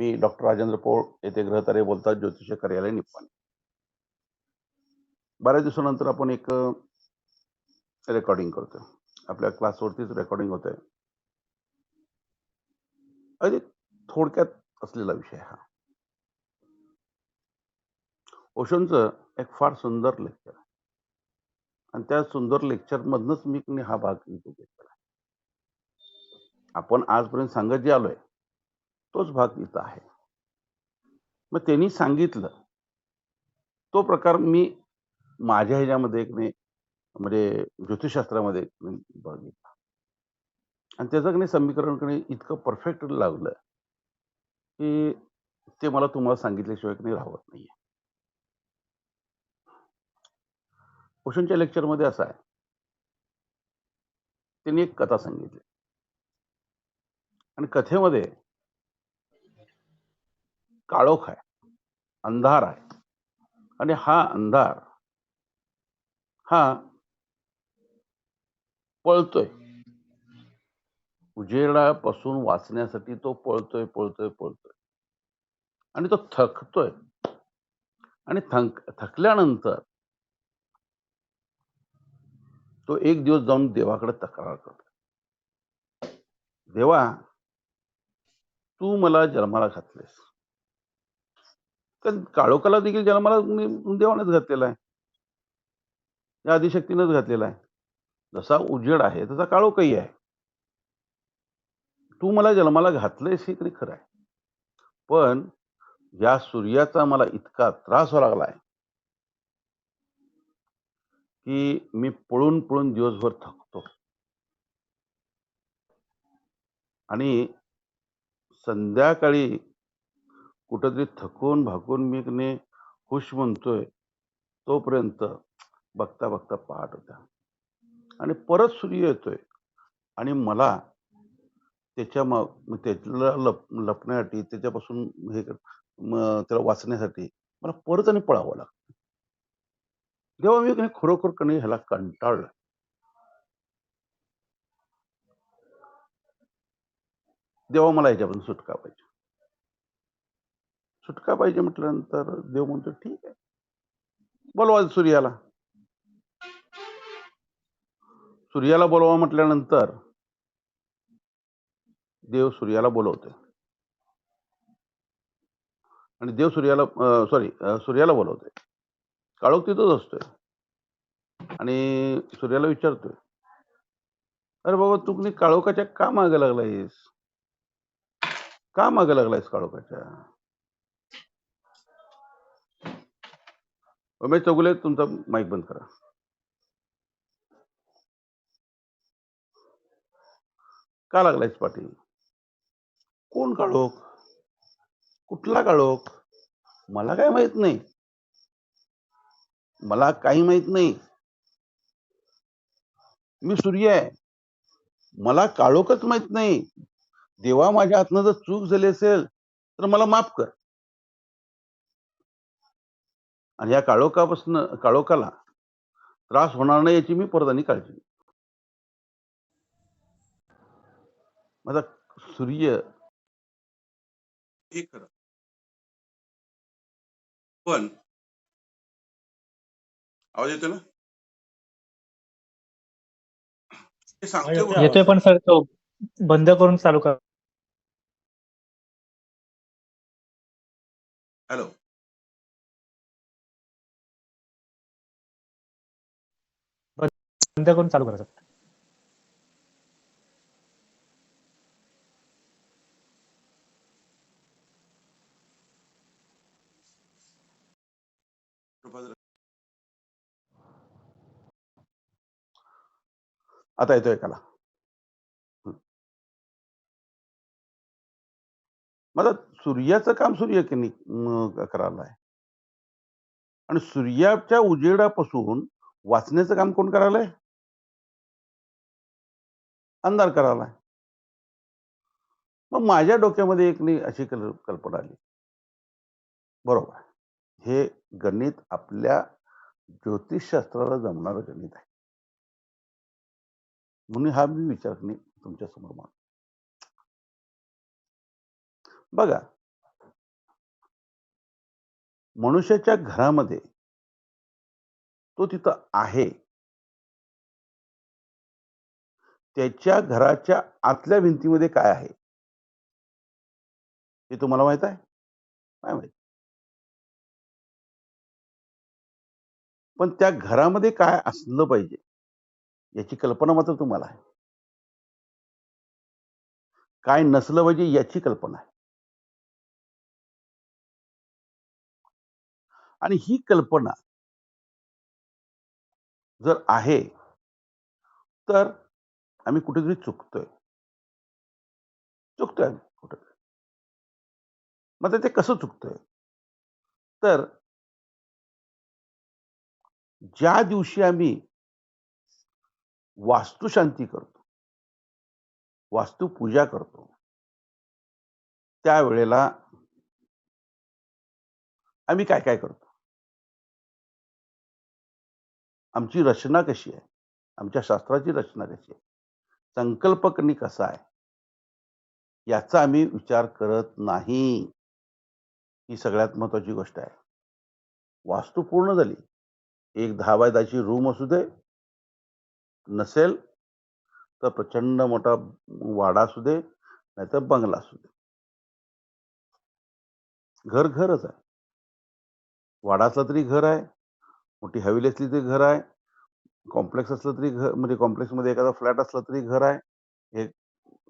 मी doctor Rajendra पोळ येथे ग्रहतारे बोलतात ज्योतिष कार्यालय निप्पाणी. बऱ्याच दिवसानंतर आपण एक रेकॉर्डिंग करतोय आपल्या क्लासवरतीच रेकॉर्डिंग होत आहे थोडक्यात असलेला विषय हा. ओशोंचं एक फार सुंदर लेक्चर आहे. आणि त्या सुंदर लेक्चर मधनच मी हा भाग घेतला. आपण आजपर्यंत सांगत जे आलोय तोच भाग इथं आहे. मग त्यांनी सांगितलं तो प्रकार मी माझ्या ह्याच्यामध्ये एक नाही म्हणजे ज्योतिषशास्त्रामध्ये बघितला. आणि त्याचं नाही समीकरणकडे इतकं परफेक्ट लागलं की ते मला तुम्हाला सांगितल्याशिवाय की नाही राहत नाहीये. ओशनच्या लेक्चरमध्ये असं आहे. त्यांनी एक कथा सांगितली. आणि कथेमध्ये काळोख आहे अंधार आहे. आणि हा अंधार हा पळतोय. उजेडापासून वाचण्यासाठी तो पळतोय पळतोय पळतोय. आणि तो थकतोय. आणि थक थकल्यानंतर तो एक दिवस जाऊन देवाकडे तक्रार करतो देवा तू मला जन्माला घातलेस. काळोखाला देखील जन्माला मी देवानेच घातलेला आहे. या आदिशक्तीनंच घातलेला आहे. जसा उजेड आहे तसा काळोखही आहे. तू मला जन्माला घातलंयस हे तरी खरं आहे. पण या सूर्याचा मला इतका त्रास व्हावा लागलाय. की मी पळून पळून दिवसभर थकतो. आणि संध्याकाळी कुठंतरी थकून भाकून मी खुश म्हणतोय तोपर्यंत बघता बघता पहाट होता आणि परत सूर्य येतोय. आणि मला त्याच्या मग त्याला लप लपण्यासाठी त्याच्यापासून हे त्याला वाचण्यासाठी मला परत आणि पळावं लागतं. जेव्हा मी खरोखर कणी ह्याला कंटाळलं. तेव्हा मला याच्यापासून सुटका पाहिजे. सुटका पाहिजे म्हटल्यानंतर देव म्हणतो ठीक आहे. बोलवा सूर्याला. सूर्याला बोलवा म्हटल्यानंतर देव सूर्याला बोलवतोय. आणि देव सूर्याला सॉरी सूर्याला बोलवतोय. काळोख तिथंच असतोय. आणि सूर्याला विचारतोय अरे बाबा तुम्ही काळोखाच्या का मागे लागलायस? का मागे लागलायस काळोखाच्या? उमेश चौगुले तुमचा माईक बंद करा. का लागलायस पाटील? कोण काळोख? कुठला काळोख? मला काय माहीत नाही. मला काही माहीत नाही. मी सूर्य आहे. मला काळोखच माहीत नाही. देवा माझ्या हातनं जर चूक झाली असेल तर मला माफ कर. आणि या काळोखापासून काळोखाला त्रास होणार नाही याची मी आणि काळजी घेतो. माझा सूर्य हे खरं पण आवाज येतो ना? येतोय पण सर तो बंद करून चालू कर हॅलो बंद करून चालू करायचं. आता येतोय काला मला सूर्याचं काम सूर्य करायला आहे आणि सूर्याच्या उजेडापासून वाचण्याचं काम कोण करायला आहे अंधार करायला. मग माझ्या डोक्यामध्ये एक नाही अशी कल- कल्पना आली. बरोबर. हे गणित आपल्या ज्योतिषशास्त्राला जमणारं गणित आहे. म्हणून हा मी विचार नाही तुमच्यासमोर मान बघा. मनुष्याच्या घरामध्ये तो तिथं आहे. त्याच्या घराच्या आतल्या भिंतीमध्ये काय आहे? हे तुम्हाला माहीत आहे? नाही माहीत. पण त्या घरामध्ये काय असलं पाहिजे याची कल्पना मात्र तुम्हाला आहे. काय नसलं पाहिजे याची कल्पना आहे. आणि ही कल्पना जर आहे तर आम्ही कुठेतरी चुकतोय. चुकतोय आम्ही कुठेतरी. मग ते कसं चुकतोय? तर ज्या दिवशी आम्ही वास्तुशांती करतो वास्तुपूजा करतो त्यावेळेला आम्ही काय काय करतो? आमची रचना कशी आहे? आमच्या शास्त्राची रचना कशी आहे? संकल्पकनी कसा आहे? याचा आम्ही विचार करत नाही. ही सगळ्यात महत्वाची गोष्ट आहे. वास्तू पूर्ण झाली. एक दहा बाय दहाची रूम असू दे नसेल तर प्रचंड मोठा वाडा असू दे नाहीतर बंगला असू दे. घर घरच आहे. वाडा असला तरी घर आहे. मोठी हवेली असली तरी घर आहे. कॉम्प्लेक्स असलं तरी घर म्हणजे कॉम्प्लेक्समध्ये एखादा फ्लॅट असला तरी घर आहे. हे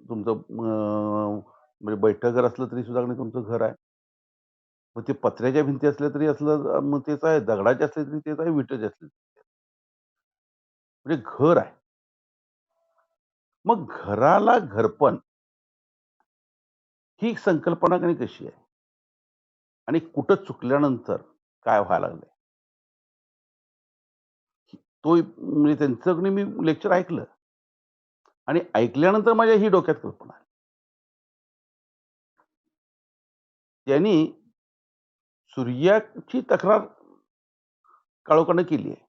तुमचं अं, म्हणजे बैठक घर असलं तरी सुद्धा तुमचं घर आहे. मग ते पत्र्याच्या भिंती असल्या तरी असलं मग तेच आहे. दगडाचे असले तरी तेच आहे. विटेचे असले तरी म्हणजे घर आहे. मग घराला घरपण ही संकल्पना कणी कशी आहे? आणि कुठं चुकल्यानंतर काय व्हायला लागलंय? तो म्हणजे त्यांचं मी लेक्चर ऐकलं. आणि ऐकल्यानंतर माझ्या ही डोक्यात कल्पना आली. त्यांनी सूर्याची तक्रार काळोखानं केली आहे.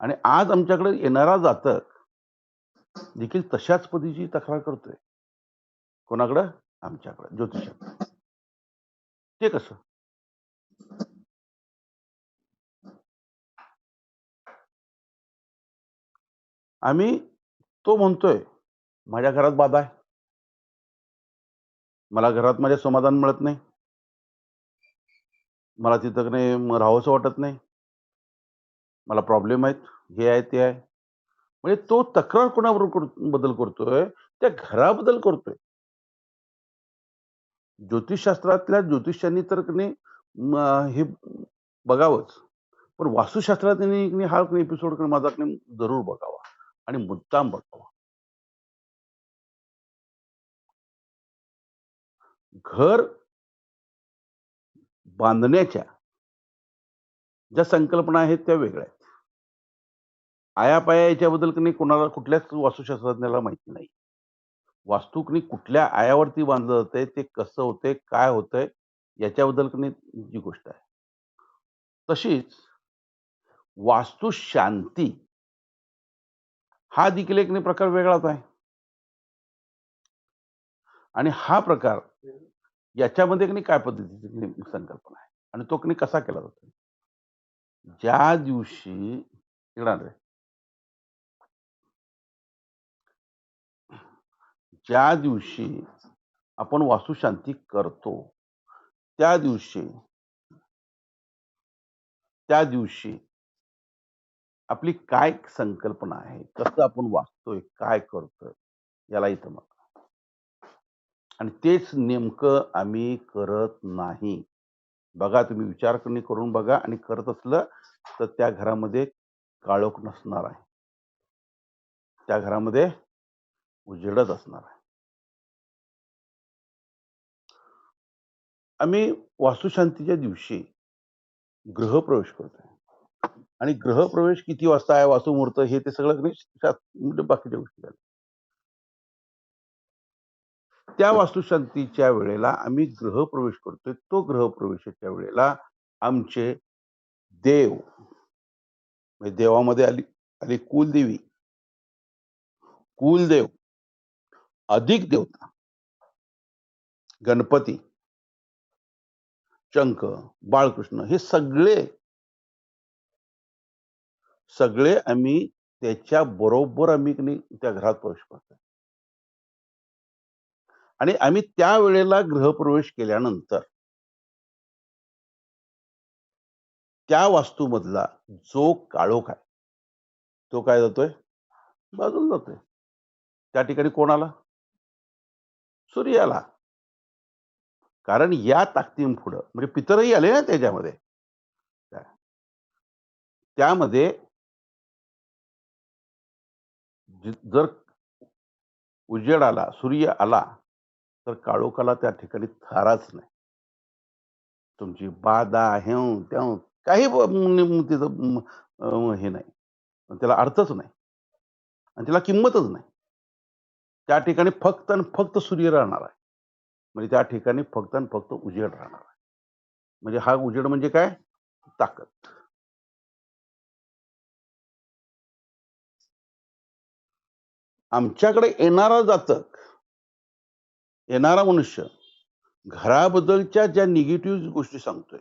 आणि आज आमच्याकडे येणारा जातक देखील तशाच पद्धतीची तक्रार करतोय. कोणाकडं? आमच्याकडं. ज्योतिषाकडे. ते कसं? आम्ही तो म्हणतोय माझ्या घरात बाधा आहे. मला घरात माझ्या समाधान मिळत नाही. मला तिथं नाही राहावंसं वाटत नाही. मला प्रॉब्लेम आहेत हे आहे ते आहे. म्हणजे तो तक्रार कोणाबरोबर कर- करतोय? त्या घराबद्दल करतोय. ज्योतिषशास्त्रातल्या ज्योतिषांनी तर हे बघावंच. पण वास्तुशास्त्रात त्यांनी हा एपिसोड माझा जरूर बघावा. आणि मुद्दाम बघावा. घर बांधण्याच्या ज्या संकल्पना आहेत त्या वेगळ्या आहेत. आयापाया याच्याबद्दल कधी कोणाला कुठल्याच वास्तुशास्त्रज्ञाला माहिती नाही. वास्तुकनी कुठल्या आयावरती बांधलं जातंय ते कसं होतंय काय होतंय याच्याबद्दल कधी जी गोष्ट आहे. तशीच वास्तुशांती हा देखील एक प्रकार वेगळाच आहे. आणि हा प्रकार याच्यामध्ये काय पद्धतीची संकल्पना आहे. आणि तो कनी कसा केला जातो? ज्या दिवशी येणार ज्या दिवशी आपण वास्तुशांती करतो त्या दिवशी त्या दिवशी आपली काय संकल्पना आहे? कसं आपण वाचतोय काय करतोय? याला इथं मग आणि तेच नेमकं आम्ही करत नाही. बघा तुम्ही विचार करून बघा आणि करत असलं तर त्या घरामध्ये काळोख नसणार आहे. त्या घरामध्ये उजेडच असणार आहे. आम्ही वास्तुशांतीच्या दिवशी गृहप्रवेश करतोय. आणि गृहप्रवेश किती वाजता आहे वास्तुमुहूर्त हे ते सगळं म्हणजे बाकीच्या गोष्टी झाल्या. त्या वास्तुशांतीच्या वेळेला आम्ही गृहप्रवेश करतोय. तो गृहप्रवेशाच्या वेळेला आमचे देव म्हणजे देवामध्ये आली आली कुलदेवी. कुलदेव अधिक देवता. गणपती चंक बाळकृष्ण हे सगळे सगळे आम्ही त्याच्या बरोबर आम्ही त्या घरात प्रवेश करतो आणि आम्ही त्या वेळेला गृहप्रवेश केल्यानंतर त्या वास्तूमधला जो काळोख आहे तो काय जातोय? बाजूला जातोय. त्या ठिकाणी कोण आला? कारण या ताकदीम पुढं म्हणजे पितरही आले ना त्याच्यामध्ये. त्यामध्ये म्हणजे जर उजेड आला सूर्य आला तर काळोखाला त्या ठिकाणी थाराच नाही. तुमची बाधा हेव त्या काही तिचं तिथं हे नाही. त्याला अर्थच नाही. आणि त्याला किंमतच नाही. त्या ठिकाणी फक्त आणि फक्त सूर्य राहणार आहे. म्हणजे त्या ठिकाणी फक्त आणि फक्त उजेड राहणार आहे. म्हणजे हा उजेड म्हणजे काय? ताकद. आमच्याकडे येणारा जातक येणारा मनुष्य घराबद्दलच्या ज्या निगेटिव्ह गोष्टी सांगतोय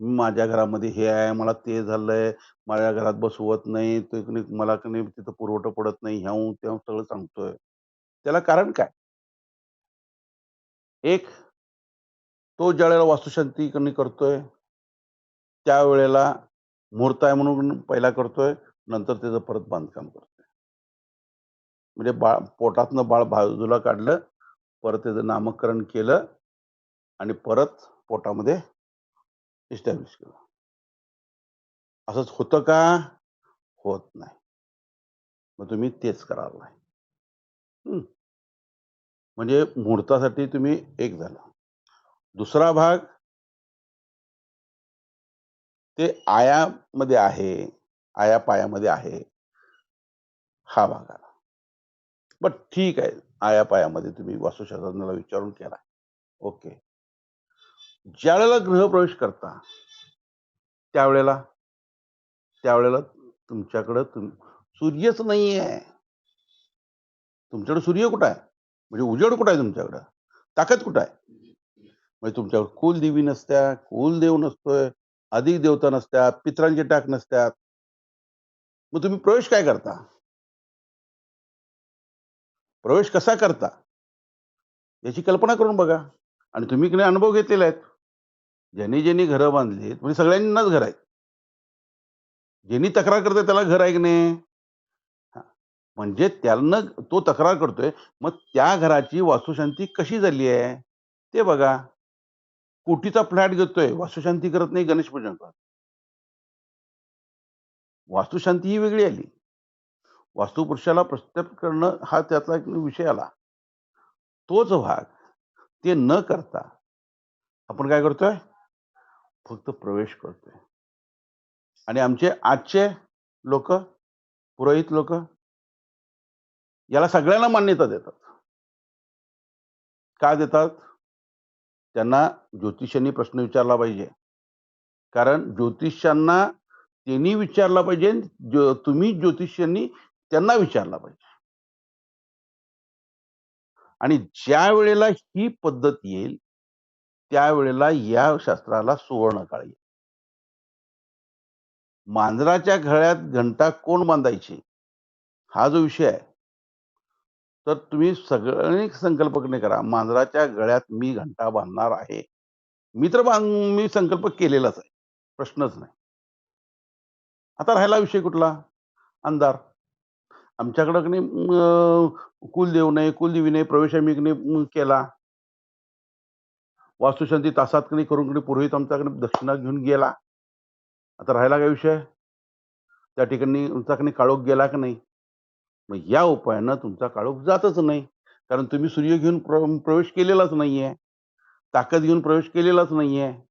माझ्या घरामध्ये हे आहे मला ते झालंय माझ्या घरात बसवत नाही ते कणी- मला तिथं पुरवठा पडत नाही ह्याहून त्या सगळं सांगतोय. त्याला कारण काय? एक तो ज्या वेळेला वास्तुशांती कमी करतोय त्यावेळेला मुहूर्त आहे म्हणून पहिला करतोय नंतर त्याचं परत बांधकाम करतोय. म्हणजे बाळ पोटातनं बाळ बाजूला काढलं परत त्याचं नामकरण केलं आणि परत पोटामध्ये इस्टॅब्लिश केलं. असंच होतं का? होत नाही. मग तुम्ही तेच कराल नाही. हम्म. म्हणजे मुहूर्तासाठी तुम्ही एक झाला. दुसरा भाग ते आयामध्ये आहे आया पायामध्ये आहे. हा भाग आला. बट ठीक आहे. आया पायामध्ये तुम्ही वास्तुशास्त्रज्ञाला विचारून केला. ओके. ज्यावेळेला गृहप्रवेश करता त्यावेळेला त्यावेळेला तुमच्याकडं तुम सूर्यच नाही आहे तुमच्याकडे सूर्य कुठं आहे? म्हणजे उजेड कुठं आहे तुमच्याकडं? ताकद कुठं आहे? म्हणजे तुमच्याकडे कुलदेवी नसत्या कुलदेव नसतोय अधिक देवता नसत्यात पित्रांचे टाक नसत्यात. मग तुम्ही प्रवेश काय करता? प्रवेश कसा करता? याची कल्पना करून बघा. आणि तुम्ही की नाही अनुभव घेतलेले आहेत. ज्यांनी ज्यांनी घरं बांधलीत म्हणजे सगळ्यांनाच घर आहेत. ज्यांनी तक्रार करतोय त्याला घर आहे की नाही? हा. म्हणजे त्यांना तो तक्रार करतोय. मग त्या घराची वास्तुशांती कशी झाली आहे? ते बघा. कोटीचा फ्लॅट घेतोय. वास्तुशांती करत नाही गणेश पूजन करत. वास्तुशांती ही वेगळी आली. वास्तुपुरुषाला प्रस्थापित करणं हा त्यातला एक विषय आला. तोच भाग ते न करता आपण काय करतोय? फक्त प्रवेश करतोय. आणि आमचे आजचे लोक पुरोहित लोक याला सगळ्यांना मान्यता देतात. का देतात? त्यांना ज्योतिषांनी प्रश्न विचारला पाहिजे. कारण ज्योतिषांना त्यांनी विचारला पाहिजे ज्यो- तुम्ही ज्योतिषांनी त्यांना विचारला पाहिजे. आणि ज्या वेळेला ही पद्धत येईल त्यावेळेला या शास्त्राला सुवर्ण काळ येईल. मांजराच्या गळ्यात घंटा कोण बांधायची? हा जो विषय आहे. तर तुम्ही सगळ्यांनी संकल्पने करा मांजराच्या गळ्यात मी घंटा बांधणार आहे. मी तर बांध मी संकल्प केलेलाच आहे. प्रश्नच नाही. आता राहिला विषय कुठला? अंधार. आमच्याकडं की नाही कुलदेव नाही कुलदेवी नाही प्रवेश आम्ही केला. वास्तुशांती तासात की करून कडे पुरोहित आमच्याकडे दक्षिणा घेऊन गेला. आता राहिला काय विषय? त्या ठिकाणी तुमचा काळोख गेला की नाही? मग या उपायानं तुमचा काळोख जातच नाही. कारण तुम्ही सूर्य घेऊन प्र- प्रवेश केलेलाच नाहीये. ताकद घेऊन प्रवेश केलेलाच नाहीये.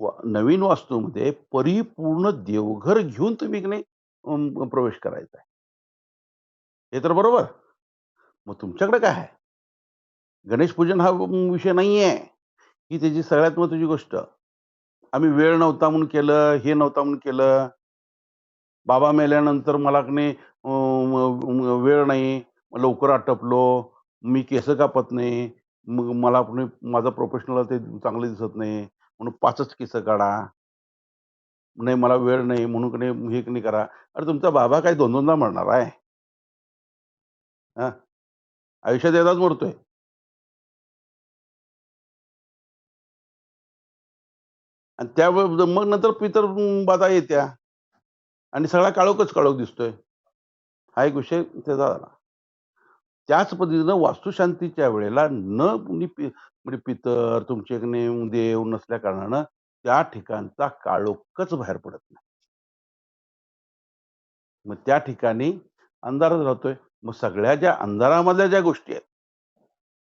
नवीन वास्तूमध्ये परिपूर्ण देवघर घेऊन तुम्ही की नाही प्रवेश करायचा आहे. हे तर बरोबर. मग तुमच्याकडे काय आहे? गणेश पूजन हा विषय नाही आहे ही त्याची सगळ्यात महत्वाची गोष्ट. आम्ही वेळ नव्हता म्हणून केलं हे नव्हता म्हणून केलं. बाबा मेल्यानंतर मला नाही वेळ नाही लवकर आटपलो मी केस कापत नाही मग मला कोणी माझं प्रोफेशनल ते चांगलं दिसत नाही. म्हणून पाचच केसं काढा. नाही मला वेळ नाही म्हणून नाही हे नाही करा. अरे तुमचा बाबा काय दोन दोनदा मरणार आहे. हा. आयुष्यात एकदाच मरतोय. आणि त्यावेळे मग नंतर पितर बाधा येत्या. आणि सगळा काळोखच काळोख दिसतोय. हा एक विषय त्याचा झाला. त्याच पद्धतीनं वास्तुशांतीच्या वेळेला न म्हणजे पितर तुमचे नेम देव नसल्या कारणानं त्या ठिकाणचा काळोखच बाहेर पडत नाही. मग त्या ठिकाणी अंधारच राहतोय. मग सगळ्या ज्या अंधारामधल्या ज्या गोष्टी आहेत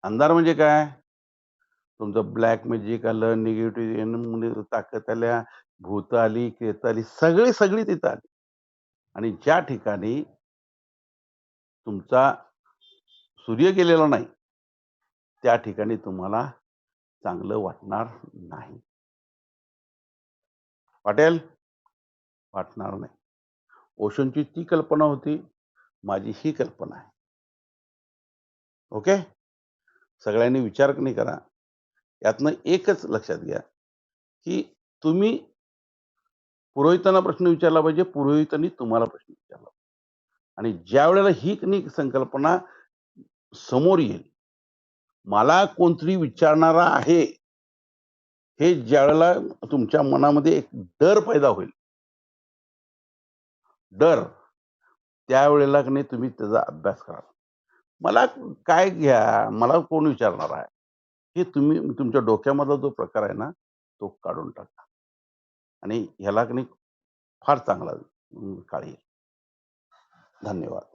अंधार म्हणजे काय? तुमचं ब्लॅक मॅजिक आलं निगेटिव्ह म्हणजे ताकद आल्या भूत आली केत आली सगळी सगळी तिथं आली. आणि ज्या ठिकाणी तुमचा सूर्य गेलेला नाही त्या ठिकाणी तुम्हाला चांगलं वाटणार नाही. वाटेल? वाटणार नाही. ओशोंची ती कल्पना होती माझी ही कल्पना आहे. ओके? सगळ्यांनी विचार नाही करा. यातनं एकच लक्षात घ्या की तुम्ही पुरोहितांना प्रश्न विचारला पाहिजे पुरोहितांनी तुम्हाला प्रश्न विचारला आणि ज्या वेळेला ही संकल्पना समोर येईल मला कोणतरी विचारणारा आहे हे ज्यावेळेला तुमच्या मनामध्ये एक डर पैदा होईल. डर त्यावेळेला की नाही तुम्ही त्याचा अभ्यास करा. मला काय घ्या मला कोण विचारणार आहे? हे तुम्ही तुमच्या डोक्यामधला जो प्रकार आहे ना तो काढून टाका. आणि ह्याला की नाही फार चांगला काळी काळ येईल. धन्यवाद.